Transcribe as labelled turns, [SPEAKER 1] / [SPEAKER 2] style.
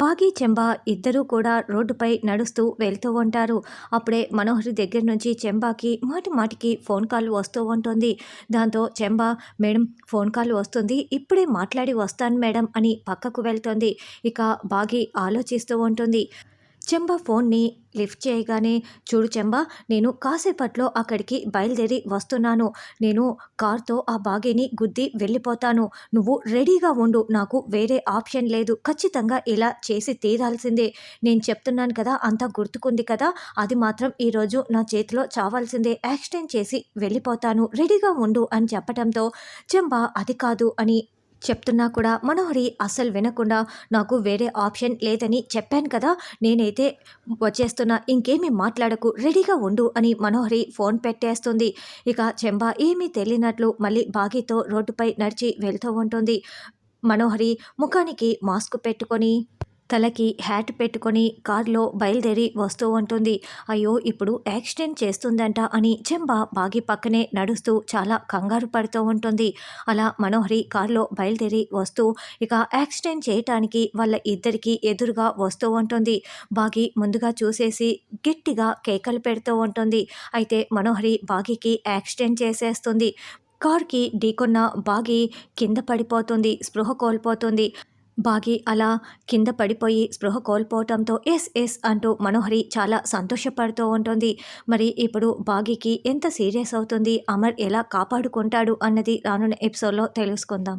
[SPEAKER 1] బాగి చెంబా ఇద్దరూ కూడా రోడ్డుపై నడుస్తూ వెళ్తూ ఉంటారు. అప్పుడే మనోహరి దగ్గర నుంచి చెంబాకి మాటి మాటికి ఫోన్ కాల్ వస్తూ ఉంటుంది. దాంతో చెంబా మేడం ఫోన్ కాల్ వస్తుంది. ఇప్పుడే మాట్లాడి వస్తాను మేడం అని పక్కకు వెళ్తుంది. ఇక బాగి ఆలోచిస్తూ ఉంటుంది. చెంబ ఫోన్ని లిఫ్ట్ చేయగానే చూడు చెంబ నేను కాసేపట్లో అక్కడికి బయలుదేరి వస్తున్నాను. నేను కార్తో ఆ బాగీని గుద్ది వెళ్ళిపోతాను. నువ్వు రెడీగా ఉండు. నాకు వేరే ఆప్షన్ లేదు. ఖచ్చితంగా ఇలా చేసి తీరాల్సిందే. నేను చెప్తున్నాను కదా అంతా గుర్తుకుంది కదా అది మాత్రం ఈరోజు నా చేతిలో చావాల్సిందే. యాక్సిడెంట్ చేసి వెళ్ళిపోతాను. రెడీగా ఉండు అని చెప్పడంతో చెంబ అది కాదు అని చెప్తున్నా కూడా మనోహరి అస్సలు వినకుండా నాకు వేరే ఆప్షన్ లేదని చెప్పాను కదా నేనైతే వచ్చేస్తున్నా ఇంకేమీ మాట్లాడకు రెడీగా ఉండు అని మనోహరి ఫోన్ పెట్టేస్తుంది. ఇక చెంబా ఏమీ తెలియనట్లు మళ్ళీ బాగీతో రోడ్డుపై నడిచి వెళ్తూ ఉంటుంది. మనోహరి ముఖానికి మాస్క్ పెట్టుకొని తలకి హ్యాట్ పెట్టుకొని కారులో బయలుదేరి వస్తూ ఉంటుంది. అయ్యో ఇప్పుడు యాక్సిడెంట్ చేస్తుందంట అని చెంబ బాగి పక్కనే నడుస్తూ చాలా కంగారు పడుతూ ఉంటుంది. అలా మనోహరి కారులో బయలుదేరి వస్తూ ఇక యాక్సిడెంట్ చేయటానికి వాళ్ళ ఇద్దరికి ఎదురుగా వస్తూ ఉంటుంది. బాగి ముందుగా చూసేసి గట్టిగా కేకలు పెడుతూ ఉంటుంది. అయితే మనోహరి బాగికి యాక్సిడెంట్ చేసేస్తుంది. కార్కి ఢీకొన్న బాగి కింద పడిపోతుంది స్పృహ కోల్పోతుంది. బాగి అలా కింద పడిపోయి స్పృహ కోల్పోవటంతో ఎస్ ఎస్ అంటూ మనోహరి చాలా సంతోషపడుతూ ఉంటుంది. మరి ఇప్పుడు బాగికి ఎంత సీరియస్ అవుతుంది? అమర్ ఎలా కాపాడుకుంటాడు? అన్నది రానున్న ఎపిసోడ్లో తెలుసుకుందాం.